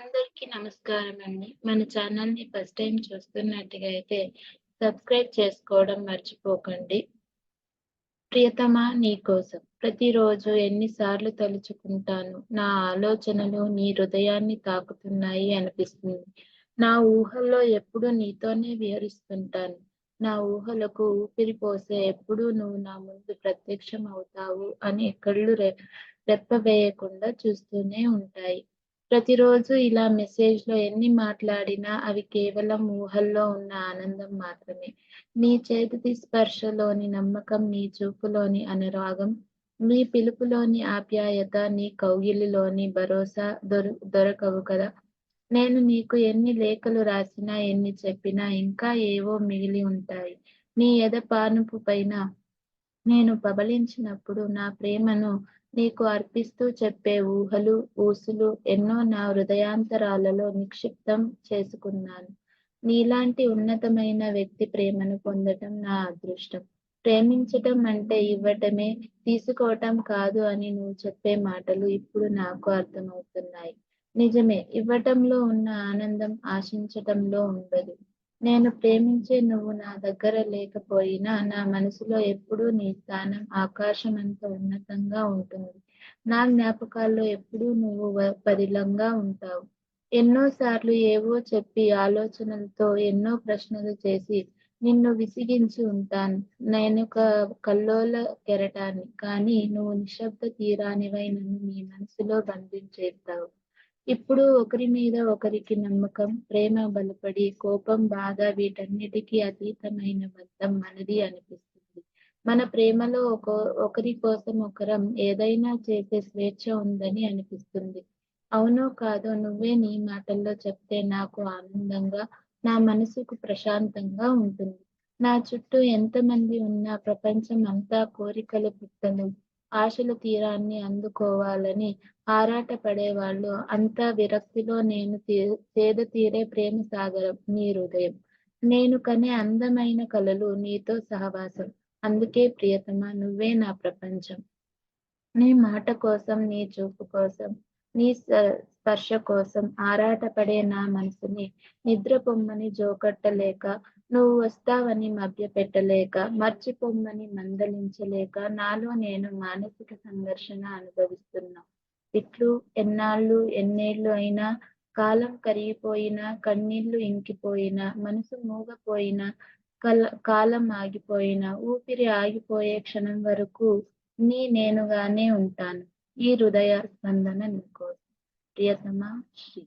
అందరికీ నమస్కారం అండి. మన ఛానల్‌ని ఫస్ట్ టైం చూస్తున్నట్టుగా అయితే సబ్స్క్రైబ్ చేసుకోవడం మర్చిపోకండి. ప్రియతమా నీకోసం ప్రతిరోజు ఎన్నిసార్లు తలుచుకుంటాను. నా ఆలోచనలు నీ హృదయాన్ని తాకుతున్నాయి అనిపిస్తుంది. నా ఊహల్లో ఎప్పుడూ నీతోనే విహరిస్తుంటాను. నా ఊహలకు ఊపిరి పోసే ఎప్పుడు నువ్వు నా ముందు ప్రత్యక్షం అవుతావు అని కళ్ళు రె రెప్పవేయకుండా చూస్తూనే ఉంటాయి. ప్రతిరోజు ఇలా మెసేజ్‌లో ఎన్ని మాట్లాడినా అవి కేవలం ఊహల్లో ఉన్న ఆనందం మాత్రమే. నీ చేతి స్పర్శలోని నమ్మకం, నీ చూపులోని అనురాగం, నీ పిలుపులోని ఆప్యాయత, నీ కౌగిలిలోని భరోసా దొర దొరకవు కదా! నేను నీకు ఎన్ని లేఖలు రాసినా, ఎన్ని చెప్పినా ఇంకా ఏవో మిగిలి ఉంటాయి. నీ ఎద పానుపు పైన నేను పబలించినప్పుడు నా ప్రేమను నీకు అర్పిస్తూ చెప్పే ఊహలు, ఊసులు ఎన్నో నా హృదయాంతరాలలో నిక్షిప్తం చేసుకున్నాను. నీలాంటి ఉన్నతమైన వ్యక్తి ప్రేమను పొందటం నా అదృష్టం. ప్రేమించటం అంటే ఇవ్వటమే, తీసుకోవటం కాదు అని నువ్వు చెప్పే మాటలు ఇప్పుడు నాకు అర్థమవుతున్నాయి. నిజమే ఇవ్వటంలో ఉన్న ఆనందం ఆశించటంలో ఉండదు. నేను ప్రేమించే నువ్వు నా దగ్గర లేకపోయినా నా మనసులో ఎప్పుడూ నీ స్థానం ఆకాశమంత ఉన్నతంగా ఉంటుంది. నా జ్ఞాపకాల్లో ఎప్పుడూ నువ్వు వ పదిలంగా ఉంటావు. ఎన్నోసార్లు ఏవో చెప్పి ఆలోచనలతో ఎన్నో ప్రశ్నలు చేసి నిన్ను విసిగించి ఉంటాను. నేను కల్లోల కెరటాన్ని. కానీ నువ్వు నిశ్శబ్ద తీరానివై నన్ను నీ మనసులో బంధించేస్తావు. ఇప్పుడు ఒకరి మీద ఒకరికి నమ్మకం, ప్రేమ బలపడి కోపం, బాధ వీటన్నిటికీ అతీతమైన బంధం మనది అనిపిస్తుంది. మన ప్రేమలో ఒక ఒకరి కోసం ఒకరం ఏదైనా చేసే స్వేచ్ఛ ఉందని అనిపిస్తుంది. అవునో కాదో నువ్వే నీ మాటల్లో చెప్తే నాకు ఆనందంగా, నా మనసుకు ప్రశాంతంగా ఉంటుంది. నా చుట్టూ ఎంతమంది ఉన్నా ప్రపంచం అంతా కోరికల పుట్టలు, ఆశల తీరాన్ని అందుకోవాలని ఆరాటపడేవాళ్ళు అంతా విరక్తిలో నేను తీ సేద తీరే ప్రేమ సాగరం నీ హృదయం. నేను కనే అందమైన కలలు నీతో సహవాసం. అందుకే ప్రియతమా నువ్వే నా ప్రపంచం. నీ మాట కోసం, నీ చూపు కోసం, నీ స్పర్శ కోసం ఆరాటపడే నా మనసుని నిద్ర పొమ్మని జోకట్టలేక నువ్వు వస్తావని మభ్యపెట్టలేక, మర్చిపోమ్మని మందలించలేక నాలో నేను మానసిక సంఘర్షణ అనుభవిస్తున్నా. ఇట్లు ఎన్నాళ్ళు, ఎన్నేళ్ళు అయినా కాలం కరిగిపోయినా, కన్నీళ్ళు ఇంకిపోయినా, మనసు మూగపోయినా, కల కాలం ఆగిపోయినా, ఊపిరి ఆగిపోయే క్షణం వరకు నీ నేనుగానే ఉంటాను. ఈ హృదయ స్పందన నీకోసం. ప్రియతమా శ్రీ.